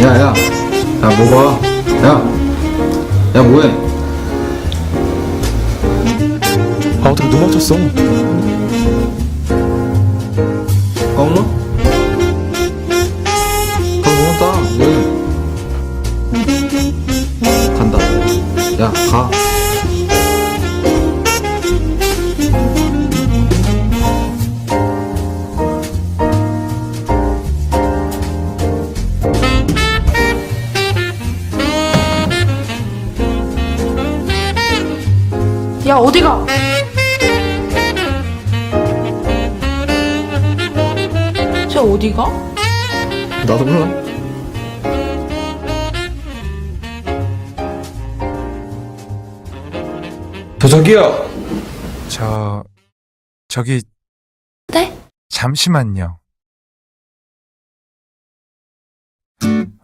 야야 야 먹어. 야야 뭐해? 아 어떻게 눈 맞췄어? 어디가? 쟤 어디가? 나도 몰라. 저 저기요. 저 저기 네? 잠시만요.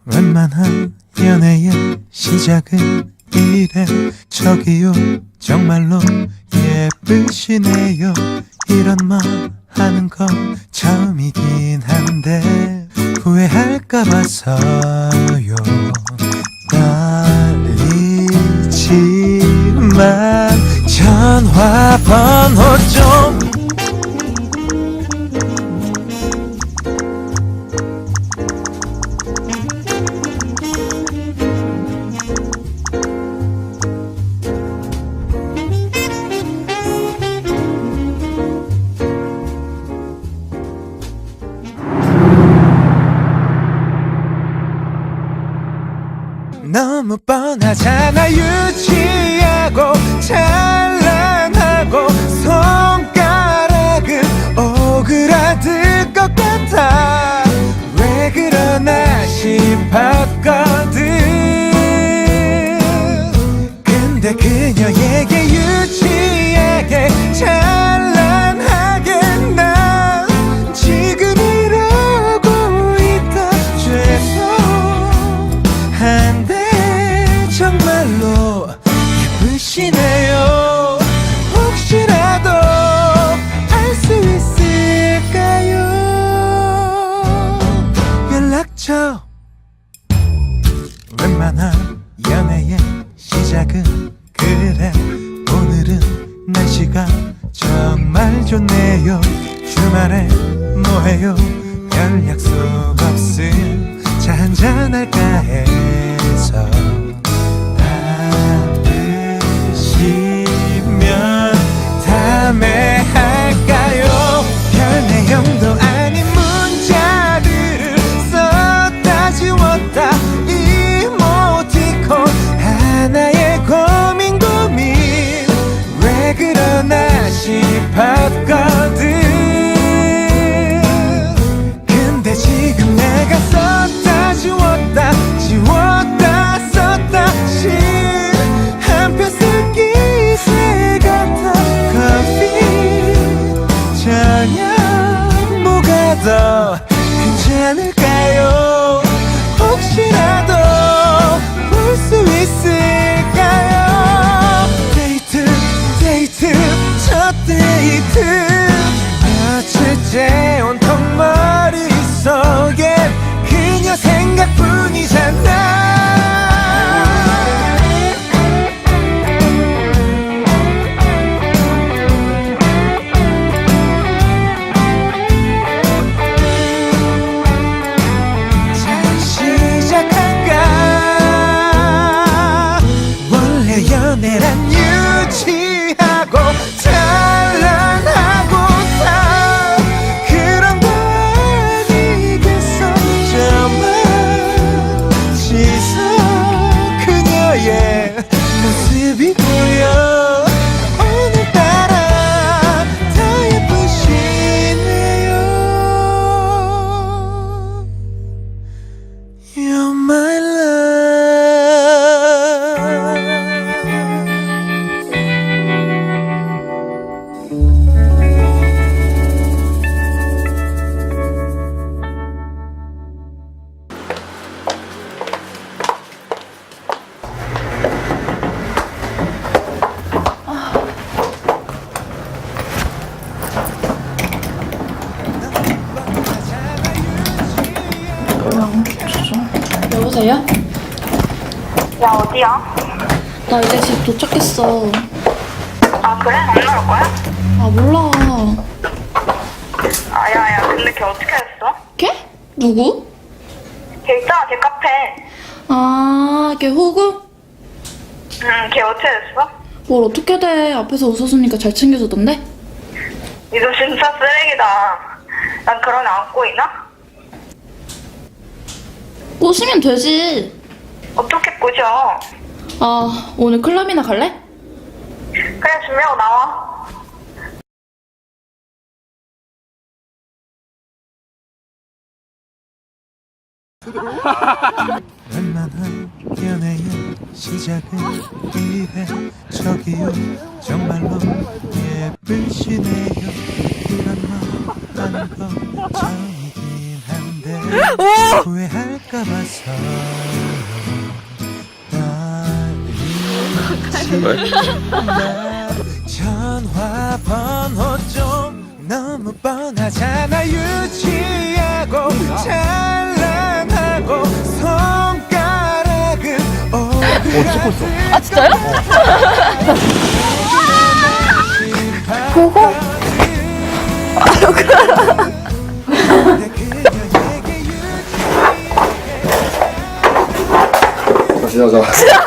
웬만한 연애의 시작은 이래 저기요 정말로 예쁘시네요. 이런 말 하는 건 처음이긴 한데 후회할까 봐서요 너무 뻔하잖아. 유치하고 찬란하고 손가락은 오그라들 것 같아. 왜 그러나 싶었거든. 근데 그 예쁘시네요. 혹시라도 알 수 있을까요? 연락처. 웬만한 연애의 시작은 그래. 오늘은 날씨가 정말 좋네요. 주말에 뭐해요? 별 약속 없음. 차 한잔 할까 해 저녁 뭐가 더 괜찮을까요? 혹시라도 볼 수 있을까요? 데이트 데이트 첫 데이트. 며칠째 온통 머릿속에 그녀 생각뿐이잖아 여보세요? 야 어디야? 나 이제 집 도착했어. 아 그래? 안 나올 거야? 아, 몰라. 아 야야 근데 걔 어떻게 했어? 걔? 누구? 걔 있잖아 걔 카페 아, 걔 호구? 응걔 어떻게 했어? 뭘 어떻게 돼. 앞에서 웃어주니까 잘 챙겨주던데? 이거 진짜 쓰레기다 난 그런 애 안고 있나? 꼬시면 되지. 어떻게 꾸져 아, 오늘 클럽이나 갈래? 그래 준비하고 나와. 웬만한 연애의 시작은 저기요. 정말로 예쁘시네요. 이런 말 하는 건 처음이긴 한데 후회할 까 봐서 떨리지 전화 번호 좀 너무 뻔하잖아. 유치하고 찬란하고 손가락은 어 찍고 있어. 아, 진짜요? 하자